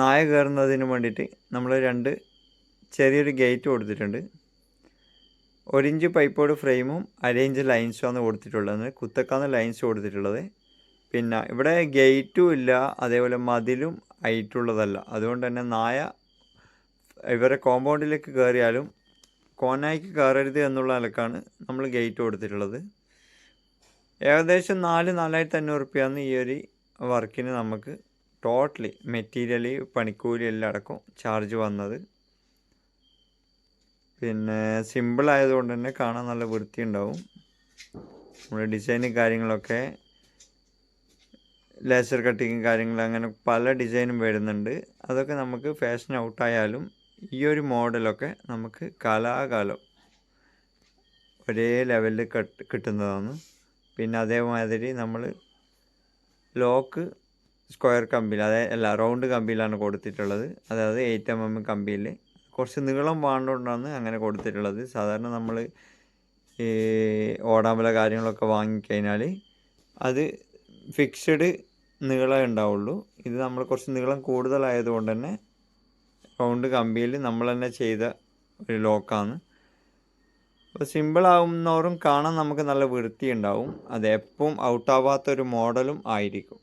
നായ കയറുന്നതിന് വേണ്ടിയിട്ട് നമ്മൾ രണ്ട് ചെറിയൊരു ഗേറ്റ് കൊടുത്തിട്ടുണ്ട്. ഒരിഞ്ച് പൈപ്പോട് ഫ്രെയിമും അരയിഞ്ച് ലൈൻസുമാണ് കൊടുത്തിട്ടുള്ളത്. കുത്തക്കാന്ന് ലൈൻസ് കൊടുത്തിട്ടുള്ളത്. പിന്നെ ഇവിടെ ഗേറ്റും ഇല്ല അതേപോലെ മതിലും ഹൈറ്റുള്ളതല്ല. അതുകൊണ്ട് തന്നെ നായ ഇവരെ കോമ്പൗണ്ടിലേക്ക് കയറിയാലും കോനായിക്ക് കയറരുത് എന്നുള്ള നിലക്കാണ് നമ്മൾ ഗേറ്റ് കൊടുത്തിട്ടുള്ളത്. ഏകദേശം നാല് നാലായിരത്തി അഞ്ഞൂറ് റുപ്യാണ് ഈ ഒരു വർക്കിന് നമുക്ക് ടോട്ടലി മെറ്റീരിയൽ പണിക്കൂലി എല്ലാം അടക്കം ചാർജ് വന്നത്. പിന്നെ സിമ്പിൾ ആയതുകൊണ്ട് തന്നെ കാണാൻ നല്ല വൃത്തി ഉണ്ടാവും നമ്മുടെ ഡിസൈനും കാര്യങ്ങളൊക്കെ ലേസർ കട്ടിങ്ങും കാര്യങ്ങൾ അങ്ങനെ പല ഡിസൈനും വരുന്നുണ്ട്. അതൊക്കെ നമുക്ക് ഫാഷൻ ഔട്ടായാലും ഈ ഒരു മോഡലൊക്കെ നമുക്ക് കാലാകാലം ഒരേ ലെവലിൽ കട്ട് കിട്ടുന്നതാണ്. പിന്നെ അതേമാതിരി നമ്മൾ ലോക്ക് സ്ക്വയർ കമ്പിയിൽ അതായത് അല്ല റൗണ്ട് കമ്പിയിലാണ് കൊടുത്തിട്ടുള്ളത്. അതായത് എയ്റ്റ് എം എം കമ്പിയിൽ. കുറച്ച് നീളം വാണ്ടുകൊണ്ടാണ് അങ്ങനെ കൊടുത്തിട്ടുള്ളത്. സാധാരണ നമ്മൾ ഈ ഓടാമ്പല കാര്യങ്ങളൊക്കെ വാങ്ങിക്കഴിഞ്ഞാൽ അത് ഫിക്സഡ് നീളം ഉണ്ടാവുള്ളൂ. ഇത് നമ്മൾ കുറച്ച് നീളം കൂടുതലായതുകൊണ്ട് തന്നെ റൗണ്ട് കമ്പിയിൽ നമ്മൾ തന്നെ ചെയ്ത ഒരു ലോക്കാണ്. അപ്പോൾ സിമ്പിൾ ആവുന്നവരും കാണാൻ നമുക്ക് നല്ല വൃത്തി ഉണ്ടാവും അത് എപ്പം ഔട്ടാവാത്ത ഒരു മോഡലും ആയിരിക്കും.